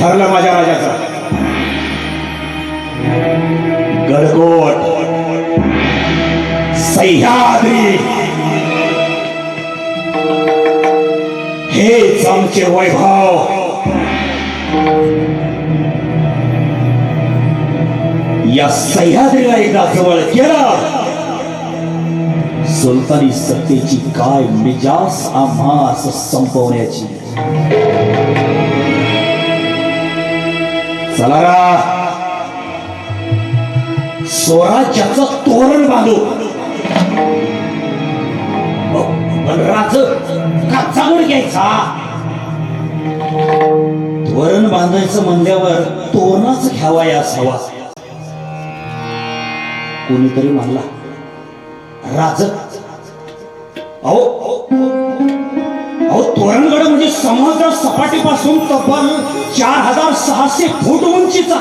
ठरलं माझ्या राजाचं. गडकोट. सह्याद्री. हेच आमचे वैभव. या सह्याद्रीला एकदा जवळ केलं सुलतानी सत्तेची काय मिजास आम्हास संपवण्याची? चला रा स्वराज्याचं तोरण बांधू. पण राज घ्यायचा. तोरण बांधायचं म्हणल्यावर तोरणाच घ्यावा या सवा. कोणीतरी म्हणला राज अहो अहो तोरणगड म्हणजे समुद्र सपाटीपासून तब्बल चार हजार सहाशे फूट उंचीचा.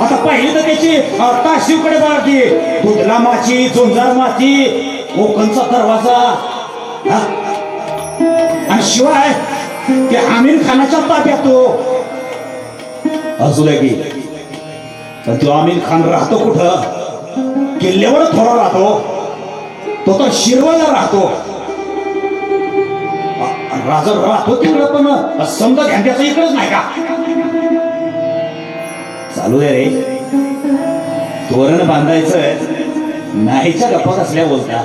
आता पाहिजे तर त्याची काशीकडे बाळती दुधला माची झुंजार माती कोकणचा दरवाजा. हा? आणि शिवाय ते आमिर खानाच्या ताब्यात तो. अजून पण तो आमिर खान राहतो कुठं? किल्ल्यावर थोडा राहतो. तो तर शिरवाला राहतो. राजा राहतो तिकडं पण समजा घ्यायचं इकडच इकडंच नाही का? चालू आहे रे. तोरण बांधायचं नाहीच्या गप्पा कसल्या बोलता.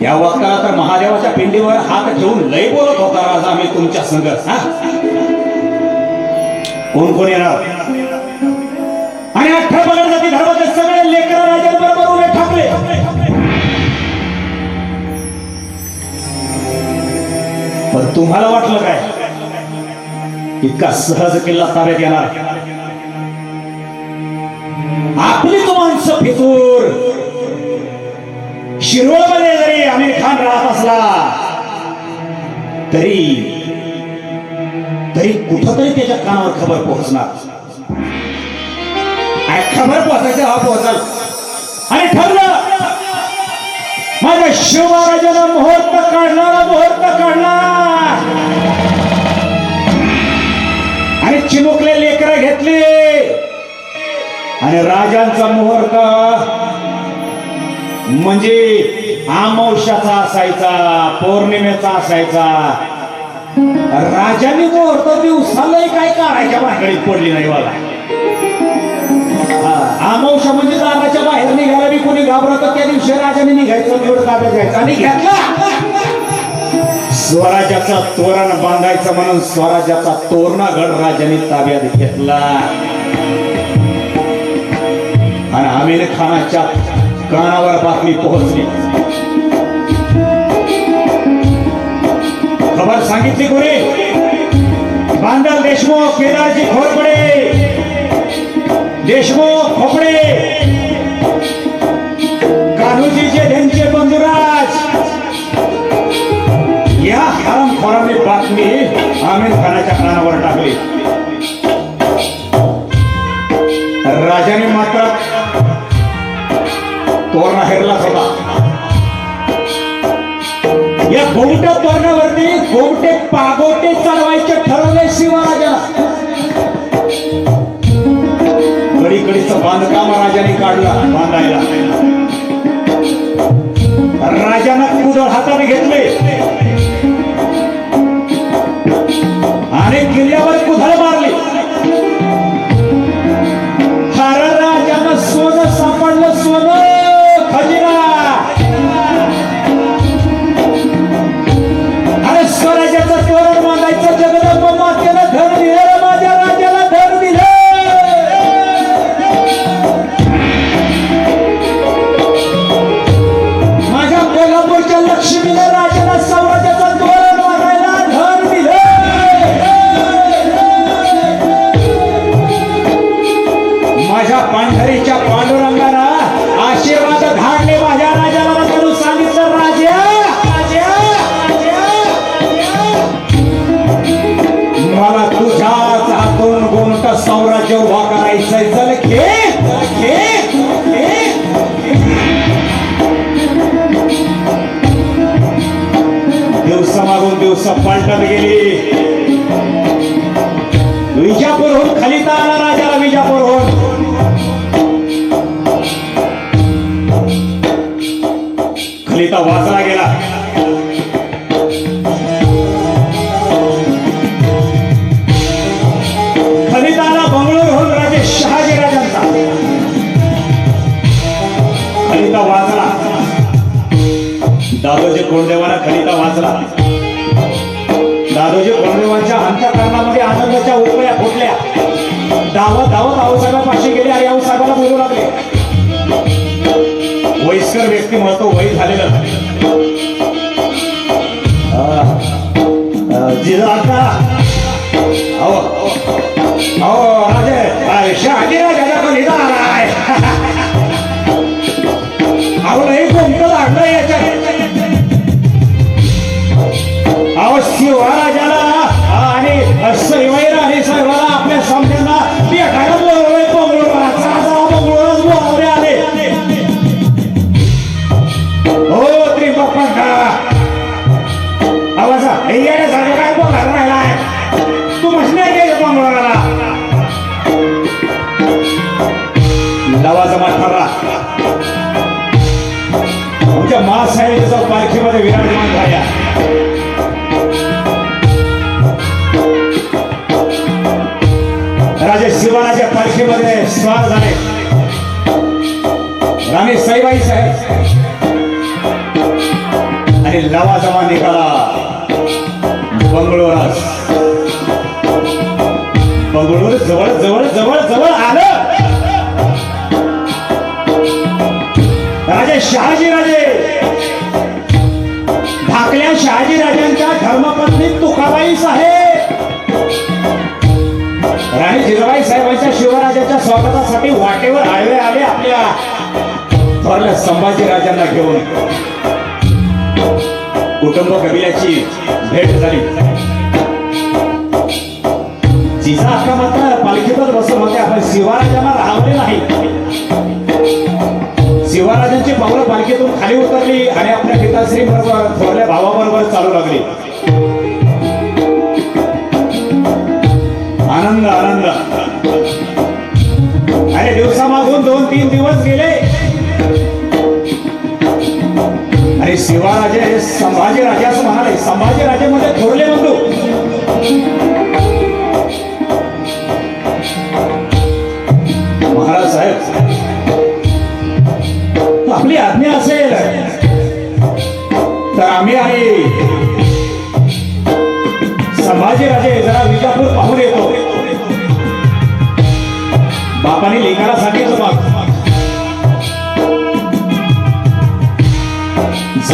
या वक्ताला तर महादेवाच्या पिंडीवर हात ठेवून लय बोलत होता राजा आम्ही तुमच्या संग हा? कोण कोण येणार? आणि अठरा तुम्हाला वाटलं काय? इतका सहज किल्ला ताब्यात येणार. आपली तो माणसं फितूर. शिरोळमध्ये जरी आमिर खान राहत असला तरी तरी कुठंतरी त्याच्या कानावर खबर पोहोचणार. खबर पोहोचायचं हा पोहोचल. आणि ठरलं माझ्या शिवराजाला मुहूर्त काढणारा मुहूर्त काढणार. चिमुकले लेकर घेतले. आणि राजांचा मुहूर्त म्हणजे अमावश्याचा असायचा पौर्णिमेचा असायचा. राजाने मुहूर्त दिवसालाही काय काढायच्या भानगडीत पडली नाही मला अमावस्या म्हणजे दाराच्या बाहेर निघायला बी कोणी घाबरत त्या दिवशी राजाने निघायचं निवड ताब्यात घ्यायचा आणि घेतला स्वराज्याचा तोरण बांधायचं म्हणून स्वराज्याचा तोरणागड राजाने ताब्यात घेतला. आणि आमिर खानाच्या कानावर बातमी पोहोचली. खबर सांगितली कोणी? बांधल देशमुख केदारजी खोरपडे देशमुख खोपडे. कान्होजीचे त्यांचे बंधुरा आमिर खानाच्या कानावर टाकले. राजाने मात्र तोरणा हेरलाच होता. या गोमट्या तोरणावरती गोमटे पागोटे चढवायचे ठरवले शिवराजाला. कडीकडीचं बांधकाम राजाने काढला. दादोजी कोंडदेवाला कविता वाचला. दादोजी कोंडदेवांच्या अंतकरणामध्ये आनंदाच्या उपया फुटल्या. धावत धावत आऊसाहेबापाशी गेले आणि आऊसाहेबाला बोलू लागले. वयस्कर व्यक्ती म्हणतो वय झालेलं अं, अं, जवळ जवळ जवळ जवळ जवळ आलं. राजे शहाजी राजे. धाकल्या शहाजी राजांच्या धर्मपत्नी तुकाबाई साहेब. राणी जिजाबाई साहेबांच्या शिवराजाच्या स्वागतासाठी वाटेवर आळवे आले आपल्या थोरल्या संभाजी राजांना घेऊन. कुटुंब कबिलाची भेट झाली. जिजा अक्का मात्र पालखीतच बसून होते. आपण शिवराजांना राहवले नाही. शिवराजांची पावलं पालखीतून खाली उतरली आणि आपल्या पिताश्री बरोबर थोरल्या भावाबरोबर चालू लागली. आनंद आनंद. अरे दिवसामागून दोन तीन दिवस गेले. आणि शिवाराजे संभाजी राजे असं म्हणाले संभाजी राजे मध्ये थोरले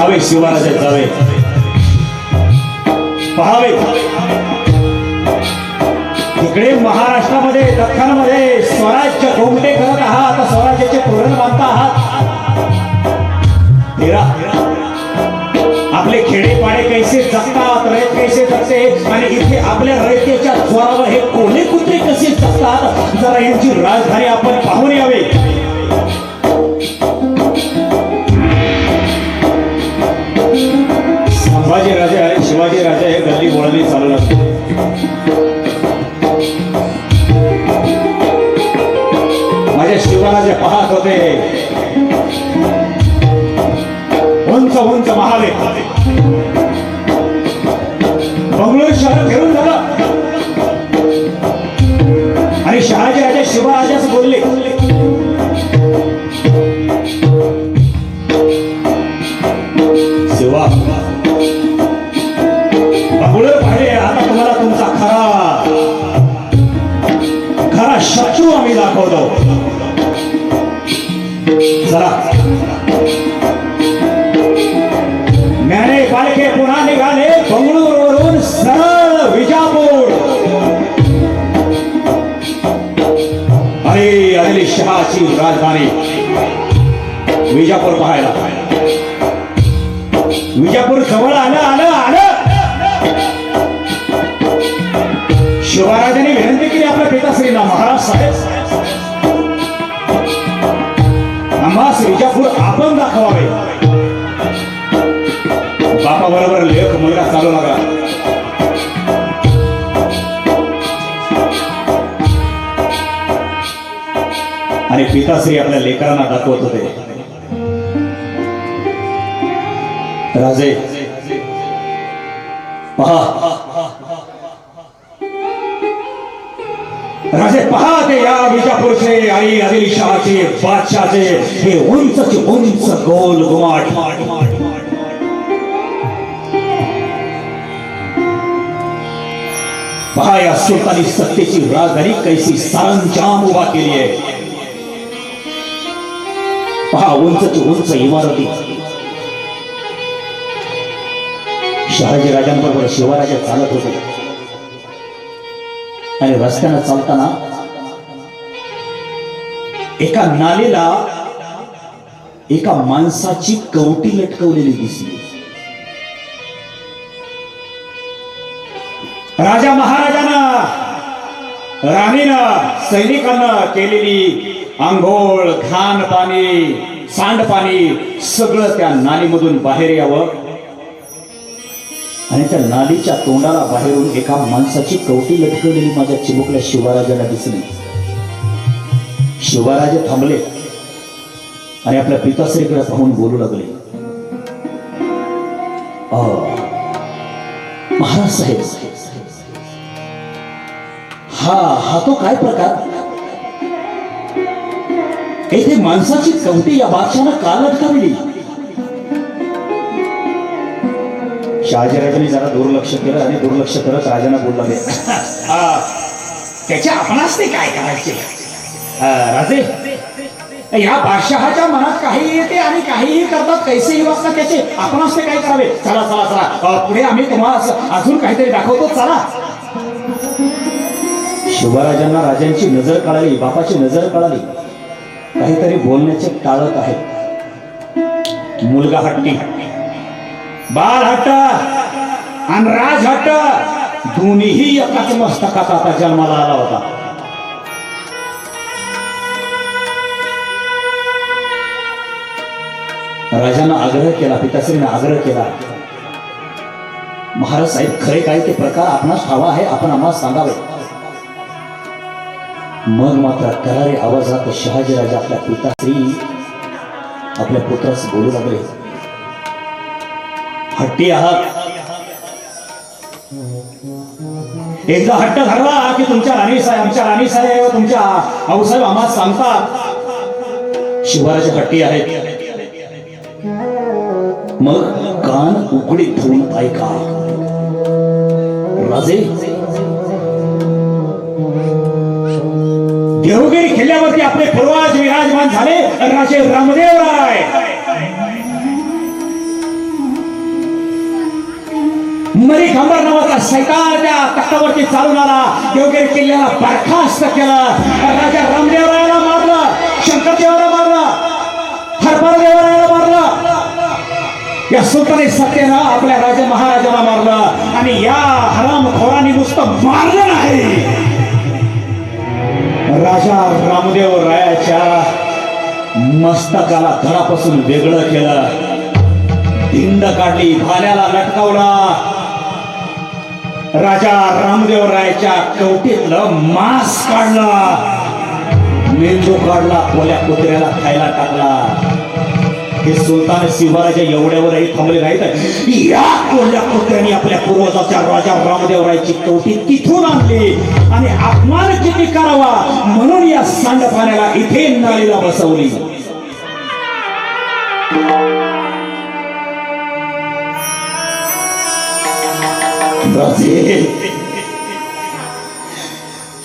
जावे शिवराजे जावे. पहावे. तिकडे महाराष्ट्रामध्ये दख्खनमध्ये स्वराज्य कोमटे करत आहात. स्वराज्याचे तोरण बांधता आहात. तेरा आपले खेडेपाडे कैसे जगतात रयत कैसे जगते? आणि इथे आपल्या रयतेच्या स्वरावर हे कोणी कुत्रे कसे जगतात? जरा यांची राजधानी आपण पाहून यावे. शिवाजी राजे आणि शिवाजी राजे हे गल्ली बोळणी चालू लागतो माझे शिवराजे पाहत होते. उंच उंच महाले. असे ना महाराज साहेब. आम्हा श्रीजापूर आपण दाखवावे. बापा बरोबर लेख मुलगा चालू लागला आणि पिताश्री आपल्या लेकरांना दाखवत होते. राजे पहा विजापूरचे आणि आदिलशहाचे बादशाचे हे उंचचे उंच गोल गुमाट. पहा या सुलतानी सत्तेची राजधानी कैसी सरंजाम उभा केली आहे. पहा उंच उंचची उंच इमारती. शहाजी राजांबरोबर शिवराजा चालत होते. आणि रस्त्यानं चालताना एका नालेला एका माणसाची कवटी लटकवलेली दिसली. राजा महाराजांना राणीना सैनिकांना केलेली आंघोळ घाण पाणी सांडपाणी सगळं त्या नालीमधून बाहेर यावं आणि त्या नालीच्या तोंडाला बाहेरून एका माणसाची कवटी लटकवलेली माझ्या चिमुकल्या शिवराजाला दिसली. शिवराजे थांबले आणि आपल्या पिताश्रीकडे पाहून बोलू लागले. महाराज साहेब हा हा तो काय प्रकार? येथे माणसाची कवटी या बादशानं का लटकवली? शहाजीराजांनी जरा दुर्लक्ष केलं आणि दुर्लक्ष करत राजांना बोलला त्याच्या आपणास ते काय करायचे? राजे या बादशहाच्या मनात काही येते आणि काहीही करतात कैसेही वाचतात त्याचे? आपणास ते काय करावे? चला चला चला. पुढे आम्ही तुम्हाला अजून काहीतरी दाखवतो. चला. शिवराजांना राजांची नजर कळाली बापाची नजर कळाली. काहीतरी बोलण्याचे टाळत आहेत. मुलगा हट्टी. बाळ हट्ट आणि राज हट्ट दोन्हीही एकाच मस्तकात आता जन्माला आला होता. राजानं आग्रह केला पिताश्रीनं आग्रह केला महाराज साहेब खरे काय ते प्रकार आपणास ठावा आहे आपण आम्हाला सांगावे. मग मात्र करारे आवाजात शहाजीराजा आपल्या पिताश्री आपल्या पुत्रास बोलू लागले. हट्टी आहात. एकदा हट्ट धरला की तुमच्या राणी साहेब आमच्या राणी साहेब तुमच्या आऊसाहेब आम्हाला सांगतात. शिवराजे हट्टी आहेत. मग कान उघडे ठेवून ऐका राजे? देवगिरी किल्ल्यावरती आपले पूर्वज विराजमान झाले. राजे रामदेव राय. मरी खांबर नावाचा सैतान त्या तख्तावरती चालून आला. देवगिरी किल्ल्याला बरखास्त केला. राजा रामदेव रायाला मारलं. शंकरदेवाला मारलं. हरपर देवरायाला मारलं. या सुलतानी सत्तेनं आपल्या राजा महाराजाला मारलं. आणि या हरामखोरांनी नुसतं मारलं नाही. राजा रामदेव रायाच्या मस्तकाला धडापासून वेगळं केलं. धिंड काढली भाल्याला लटकावला. राजा रामदेव रायाच्या कवटीतलं मांस काढला. मेंदू काढला कोल्या कुत्र्याला खायला टाकला. हे सुलतान शिवराजा एवढ्यावरही थांबले नाहीत. या कोल्ह्या कुत्र्याने आपल्या पूर्वजाच्या राजा रामदेवरायची कवटी तिथून आणली. आणि अपमान किती करावा म्हणून या सांडपाण्याला इथे नालीला बसवली.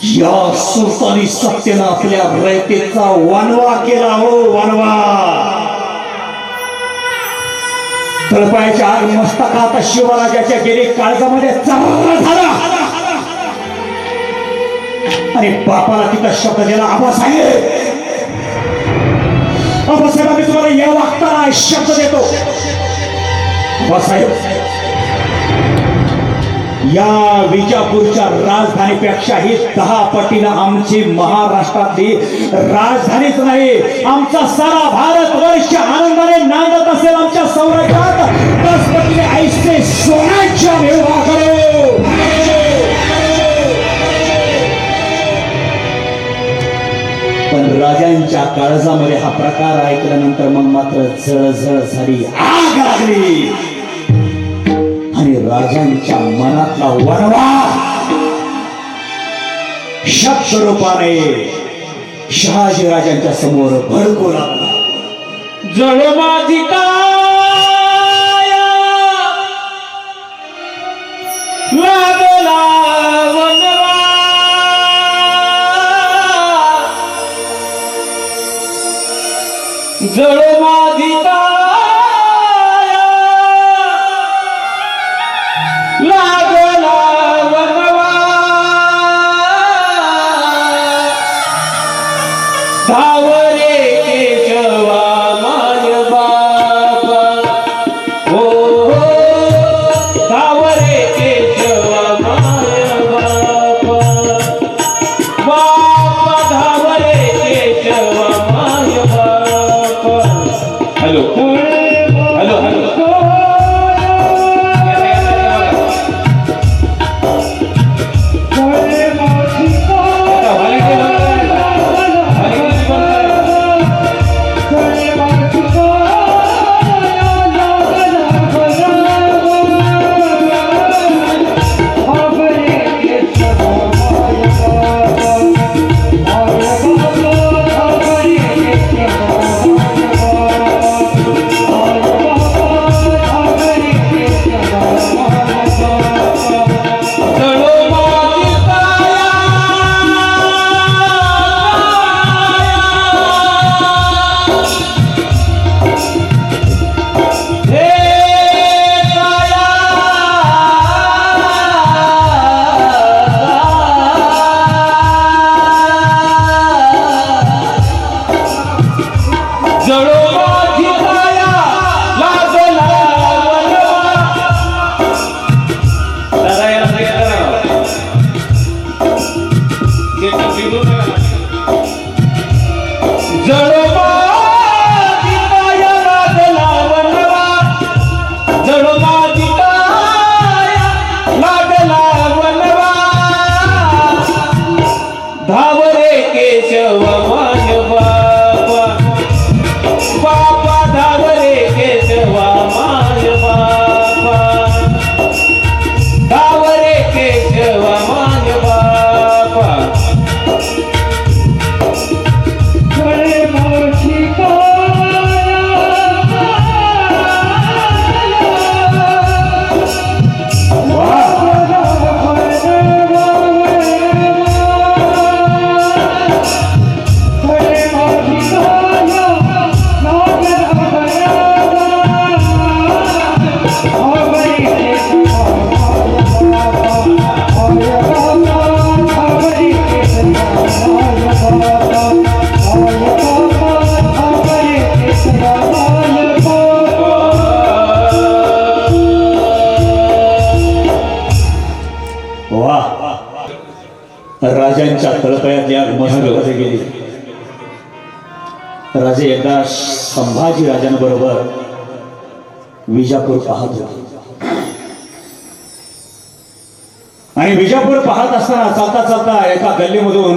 या सुलतानी सत्तेनं आपल्या रयतेचा वनवा केला हो वनवा. तळपायच्या आग मस्तकात शिवराजाच्या गेले काळजामध्ये चांगला झाला. आणि बापाला तिथं शब्द दिला आबासाहेब आबासाहेब आम्ही तुम्हाला या वागताना शब्द देतो. आबासाहेब या विजापूरच्या राजधानीपेक्षाही दहा पटीनं आमची महाराष्ट्रातली राजधानीच नाही. आमचा सारा भारत वर्ष आनंदाने नांदत असेल आमच्या सौराज्यात दस पटीने ऐसे सोन्याच्या व्यवहार पण राजांच्या काळजामध्ये हा प्रकार ऐकल्यानंतर मग मात्र झळझळ झाली आग लागली. आणि राजांच्या मनातला वणवा शब्द रूपाने शहाजी राजांच्या समोर भडकू लागला. जळमाधिका जळमाधी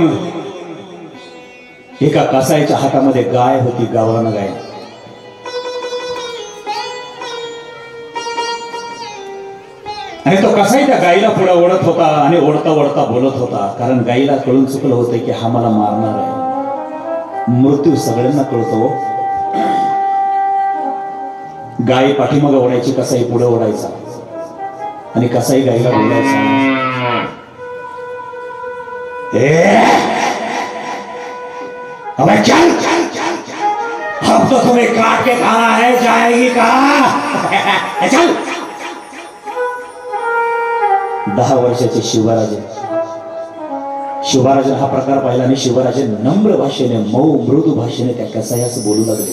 गल्लीमधून एका कसाईच्या हातामध्ये गाय होती गावरान गाय. आणि तो कसाही त्या गाईला पुढे ओढत होता आणि ओढता ओढता बोलत होता कारण गाईला कळून चुकलं होतं की हा मला मारणार आहे. मृत्यू सगळ्यांना कळतो. गाय पाठीमागे ओढायची कसाई पुढे ओढायचा. आणि कसाई गाईला बोलायचा. अबे चल। अब तो तुम्हें काट के खाना है जाएगी कहा? चल। दहा वर्षाचे शिवराजे। शिवराजन हा प्रकार पाहिला आणि शिवराजे नम्र भाषेने मऊ मृदू भाषेने त्या कसायास बोलू लागले.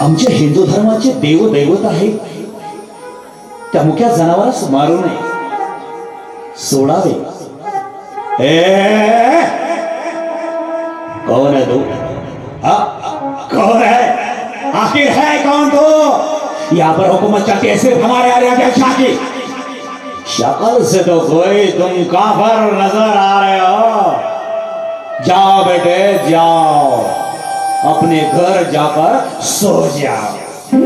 आमच्या हिंदू धर्माचे देवदैवत आहे त्या मुख्या जनावरास मारू नये. सोडावे कौन है तू? हाँ? कौन है? आखिर है कौन तू? यहाँ पर हुकूमत चलती है सिर्फ़ हमारे आर्या के शाह की? शक्ल से तो कोई तुम काफर नज़र आ रहे हो। जाओ बेटे, जाओ। अपने घर जाकर सो जाओ।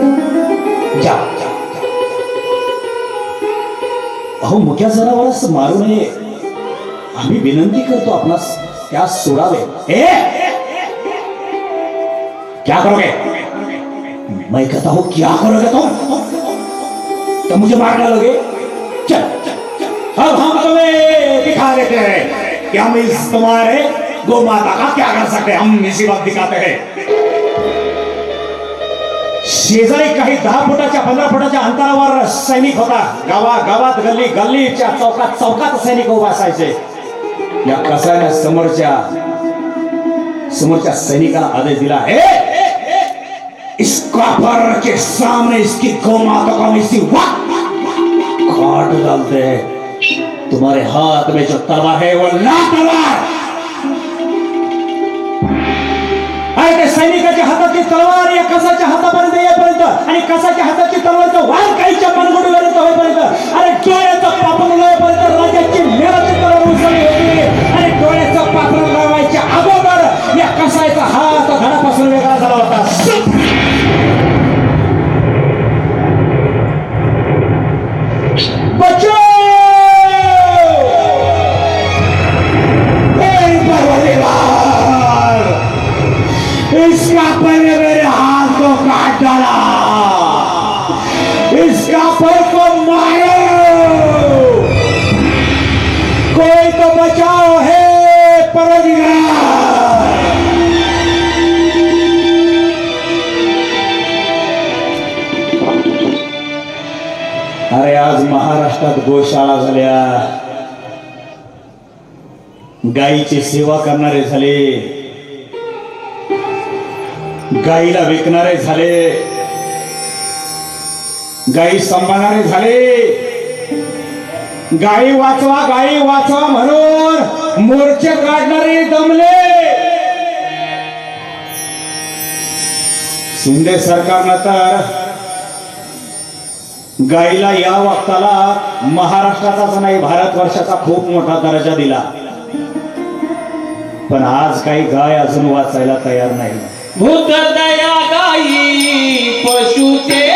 जाओ। अहो मुख्या जनावरास मारू नये. आम्ही विनंती करतो आपणास त्यास सोडावे. ए! क्या करोगे? मैं कहता हूं क्या करोगे तुम? तो मुझे मारने लगे। चल अब हम तुम्हें दिखा देते हैं कि हम इस तुम्हारे गो माता का क्या कर सकते हैं? हम इसी वक्त दिखाते हैं। शेजारी काही दहा फुटाच्या पंधरा फुटाच्या अंतरावर सैनिक होता. गावा गावात गल्ली गल्लीच्या चौकात चौकात सैनिक उभा असायचे. या कसाने समोरच्या समोरच्या सैनिकाला आदेश दिला हे इस कापर के सामने इसकी गौ माता को इसी काट डालते हैं। तुम्हारे हाथ में जो तलवार है वो ना तलवार आहे ते सैनिकाच्या हातातली तलवार या कसाच्या हातापर्यंत येईपर्यंत आणि कसाच्या हाताची तलवार वार काहीच्या मनगुडीपर्यंत होईपर्यंत. अरे डोळ्याचा पापण लावेपर्यंत राजाची मेराची तलवार उसळली होती. आणि डोळ्याचा पात्र लावायच्या अगोदर या कसायचा हात धडापासून वेगळा झाला. महाराष्ट्रात गोशाळा झाल्या. गायीची सेवा करणारे झाले. गाईला विकणारे झाले. गाई सांभाळणारे झाले. गाई वाचवा गाई वाचवा म्हणून मोर्चे काढणारे दमले शिंदे सरकारनं तर गाईला या वक्ताला महाराष्ट्राचाच नाही भारतवर्षाचा खूप मोठा दर्जा दिला. पण आज काही गाय अजून वाचायला तयार नाही. भूत दया गाई पशुचे